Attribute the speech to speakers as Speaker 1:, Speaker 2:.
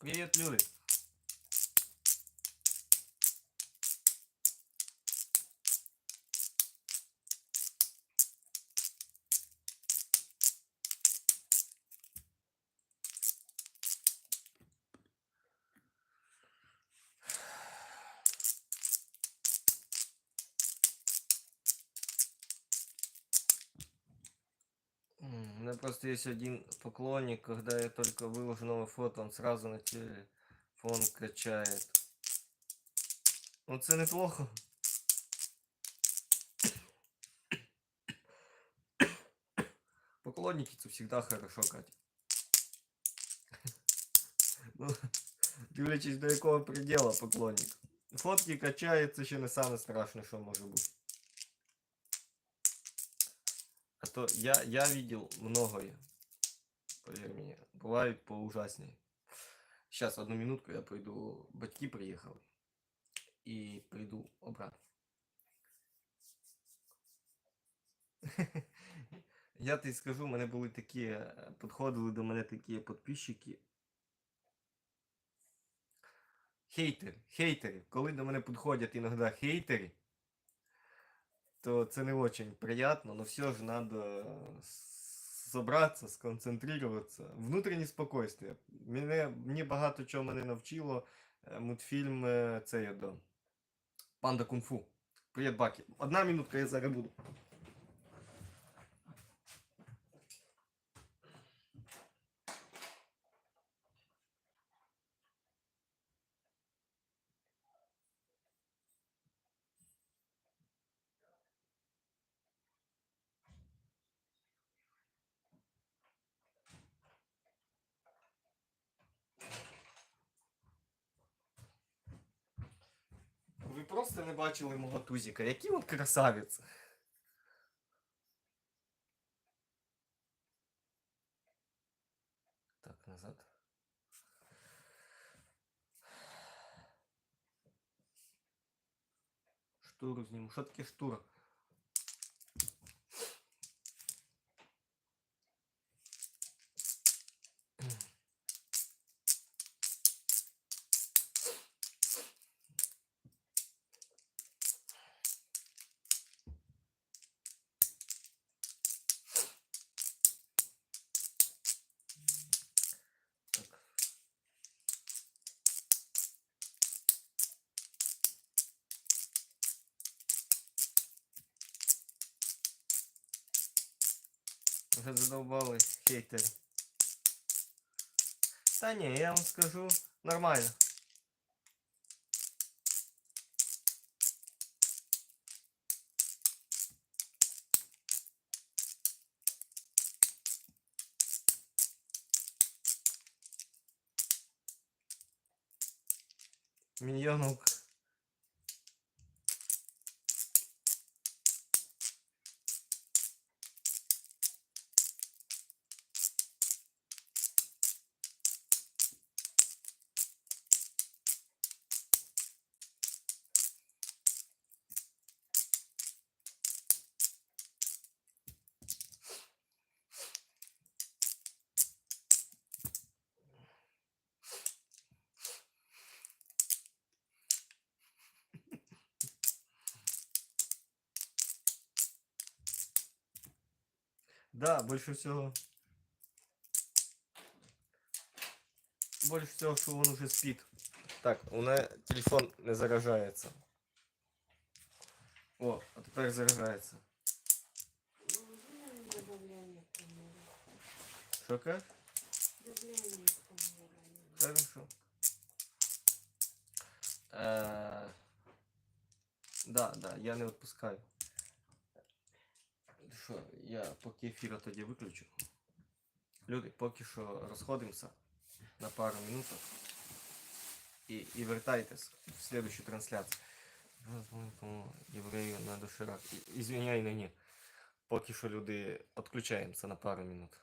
Speaker 1: Привіт, люди. Меня просто есть один поклонник, когда я только выложу новое фото, он сразу на телефон качает. Ну це неплохо. Поклонники это всегда хорошо, Катя. Ну, дивлячись до якого предела поклонник. Фотки качає, це ще не саме страшне, що може бути. А то я, я видел многое. Поверь мне. Бывает поужаснее. Сейчас, одну минутку, я пойду. Батьки приехали. И приду обратно. Я тобі скажу, у мене були такі, е, підходили до мене такі підписчики. Хейтери, хейтери. Коли до мене підходять іноді хейтери, то це не очень приятно, но все же надо собраться, сконцентрироваться. Внутрішнє спокойствие. Мене, мені багато чого мене навчило е, мультфільм це я до Панда Кунг-фу. Привіт, Баки. Одна минутка, я зараз буду. Просто не бачили мого тузіка. Який він красавець. Так, назад. Штуру зніму. Що таке штура? Вже задовбали хейтери. Та ні, я вам скажу нормально. Міньйонок. Да, больше всего. Больше всего, что он уже спит. Так, у меня телефон не заражается. О, а. Что как?
Speaker 2: Добавление камеры.
Speaker 1: Хорошо. Э, Да, да, я не відпускаю. Що, я поки ефіра тоді виключу. Люди, поки що розходимося на пару минуток. І, і вертайтесь в следующую трансляцію. Єврею на доширак. Ізвиняй мені. Поки що люди відключаємося на пару минут.